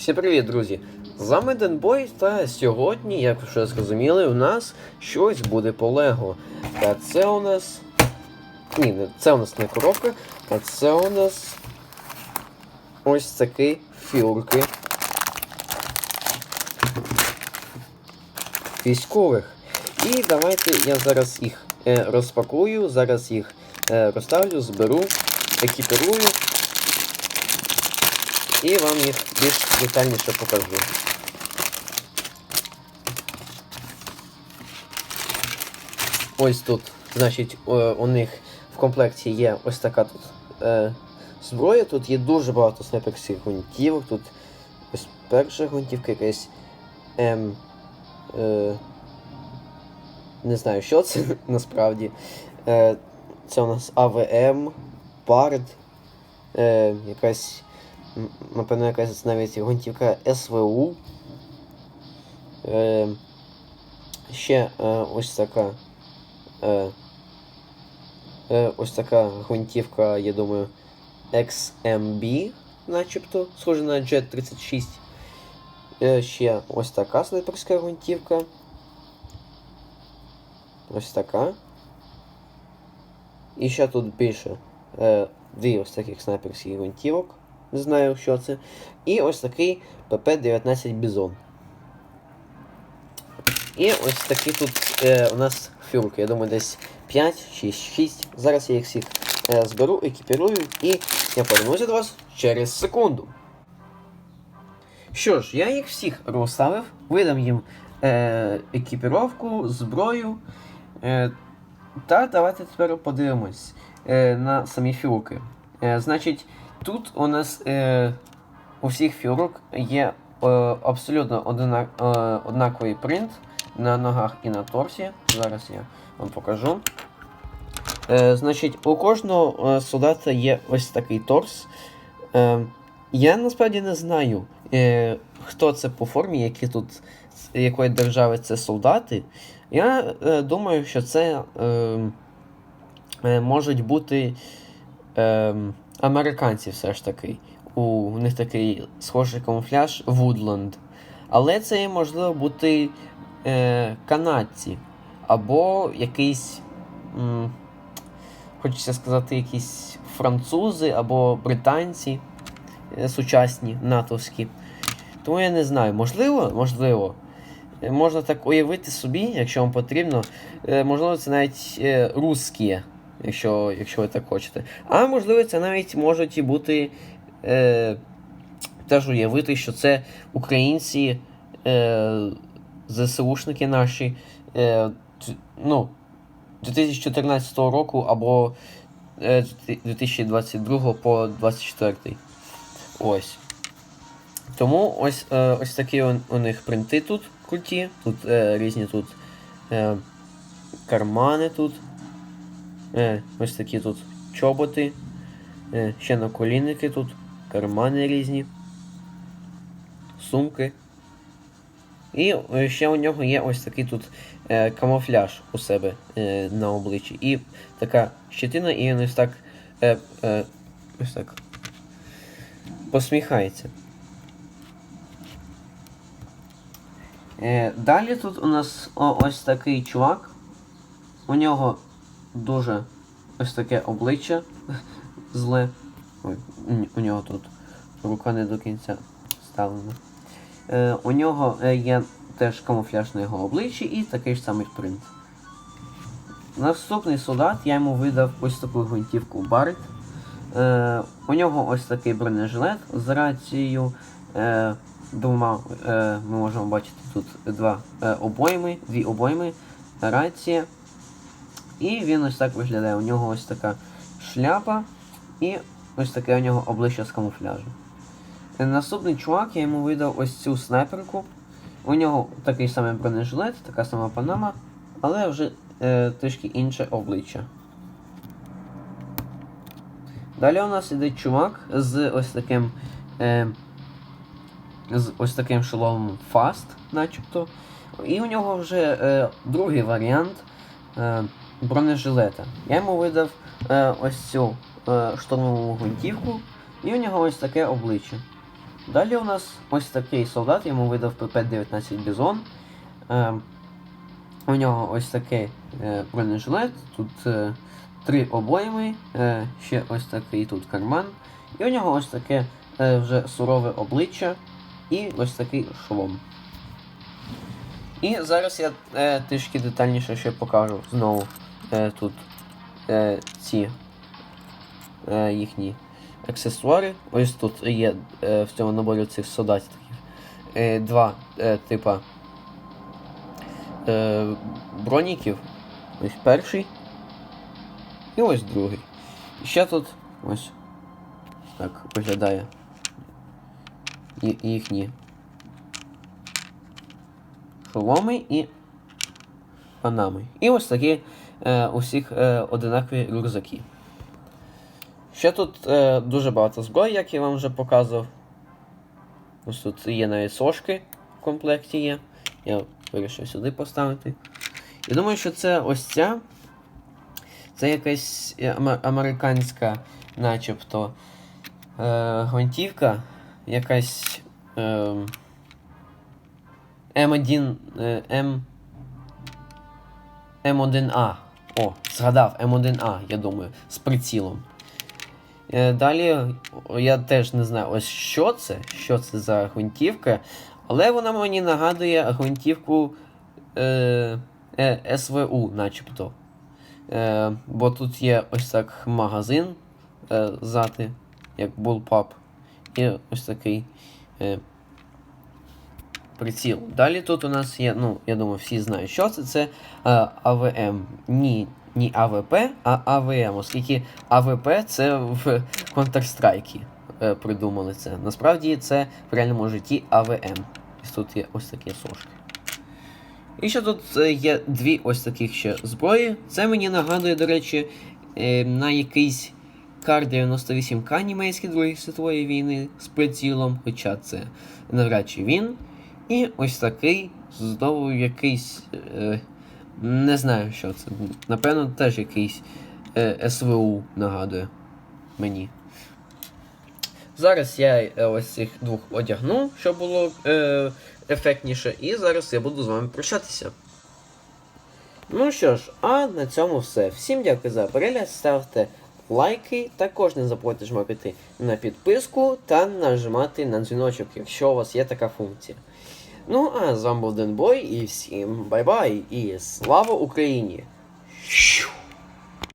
Всім привіт, друзі! З вами Денбой, та сьогодні, як ви вже зрозуміли, у нас щось буде по Лего. Та це у нас. Ні, це у нас не коробка, а це у нас ось такі фігурки військових. І давайте я зараз їх е, розпакую, зараз їх е, розставлю, зберу, екіпірую і вам їх більш детальніше покажу. Ось тут, значить, у них в комплекті є ось така тут е, зброя. Тут є дуже багато снайперських гвинтівок. Тут ось перша гвинтівка якась. Ем, е, не знаю, що це насправді. Е, це у нас АВМ, Пард, е, якась М, Напевно, якась навіть гвинтівка СВУ. Е, ще е, ось така. Е, е, ось така гвинтівка, я думаю, XMB, начебто, схожа на Jet 36. Е, ще ось така снайперська гвинтівка. Ось така. І ще тут більше. Е, дві ось таких снайперських гвинтівок. Не знаю, що це. І ось такий ПП-19 Бізон. І ось такі тут е, у нас фігурки. Я думаю, десь 5, 6, 6. Зараз я їх всіх е, зберу, екіпірую і я повернуся до вас через секунду. Що ж, я їх всіх розставив, видам їм е, екіпіровку, зброю. Е, та давайте тепер подивимось е, на самі фігурки. Е, значить, тут у нас е, у всіх фігурок є е, абсолютно одина, е, однаковий принт на ногах і на торсі. Зараз я вам покажу. Е, значить, у кожного е, солдата є ось такий торс. Е, я насправді не знаю, е, хто це по формі, які тут, якої держави це солдати. Я е, думаю, що це е, е, можуть бути е, американці все ж таки. У, них такий схожий камуфляж Woodland. Але це можливо бути е, канадці. Або якийсь. М, хочеться сказати, якісь французи або британці е, сучасні, натовські. Тому я не знаю. Можливо, можливо. е, Можна так уявити собі, якщо вам потрібно. Е, Можливо, це навіть русські, якщо, якщо ви так хочете. А можливо, це навіть можуть і бути е, теж уявити, що це українці, е, ЗСУшники наші. Е, ну, 2014 року або е, 2022 по 2024. Ось. Тому ось, е, ось такі у, у них принти тут круті. Тут е, різні тут е, кармани тут. Е, ось такі тут чоботи. Е, ще наколінники тут, кармани різні. Сумки. І е, ще у нього є ось такий тут е, камуфляж у себе е, на обличчі. І така щетина, і він ось так. Е, е, ось так. Посміхається. Е, далі тут у нас о, ось такий чувак. У нього дуже ось таке обличчя зле. Ой, у нього тут рука не до кінця ставлена. Е, у нього е, є теж камуфляж на його обличчі і такий ж самий принт. Наступний солдат я йому видав ось таку гвинтівку Барет. Е, у нього ось такий бронежилет з рацією е, двома. Е, ми можемо бачити тут два е, обойми, дві обойми, рація. І він ось так виглядає. У нього ось така шляпа і ось таке у нього обличчя з камуфляжу. Е, Наступний чувак, я йому видав ось цю снайперку. У нього такий самий бронежилет, така сама панама, але вже е, трішки інше обличчя. Далі у нас іде чувак з ось таким. Е, з ось таким шоломом Fast, начебто. І у нього вже е, другий варіант е, бронежилета. Я йому видав е, ось цю е, штурмову гвинтівку, і у нього ось таке обличчя. Далі у нас ось такий солдат, йому видав ПП-19 Бізон. Е, у нього ось такий е, бронежилет, тут е, три обойми, е, ще ось такий тут карман. І у нього ось таке е, вже сурове обличчя і ось такий шолом. І зараз я е, трішки детальніше ще покажу знову е, тут е, ці е, їхні аксесуари. Ось тут є е, в цьому наборі цих солдатів е, два е, типа е, броніків. Ось перший. І ось другий. І ще тут ось так виглядає їхні шоломи і панами. І ось такі е, усіх е, одинакові рюкзаки. Ще тут е, дуже багато зброї, як я вам вже показував. Ось тут є навіть сошки в комплекті є. Я вирішив сюди поставити. Я думаю, що це ось ця. Це якась американська, начебто, е, гвинтівка, якась е, М1 е, М. М1А. О, згадав, М1А, я думаю, з прицілом. Е, Далі я теж не знаю, ось що це, що це за гвинтівка, але вона мені нагадує гвинтівку е, е, СВУ, начебто. Е, бо тут є ось так магазин е, ззади, як Bullpup, і ось такий е, приціл. Далі тут у нас є, ну, я думаю, всі знають, що це. Це е, АВМ. Ні, не АВП, а АВМ, оскільки АВП це в Counter-Strike е, придумали це. Насправді це в реальному житті АВМ. Ось тут є ось такі сошки. І ще тут є дві ось таких ще зброї. Це мені нагадує, до речі, е, на якийсь Кар-98К німецької Другої світової війни з прицілом, хоча це навряд чи він. І ось такий, знову якийсь. Е, не знаю, що це. Напевно, теж якийсь е, СВУ нагадує мені. Зараз я е, ось цих двох одягну, щоб було е, ефектніше, і зараз я буду з вами прощатися. Ну що ж, а на цьому все. Всім дякую за перегляд, ставте лайки, також не забудьте жмакати на підписку та нажимати на дзвіночок, якщо у вас є така функція. Ну, а з вами був Денбой і всім бай-бай і слава Україні!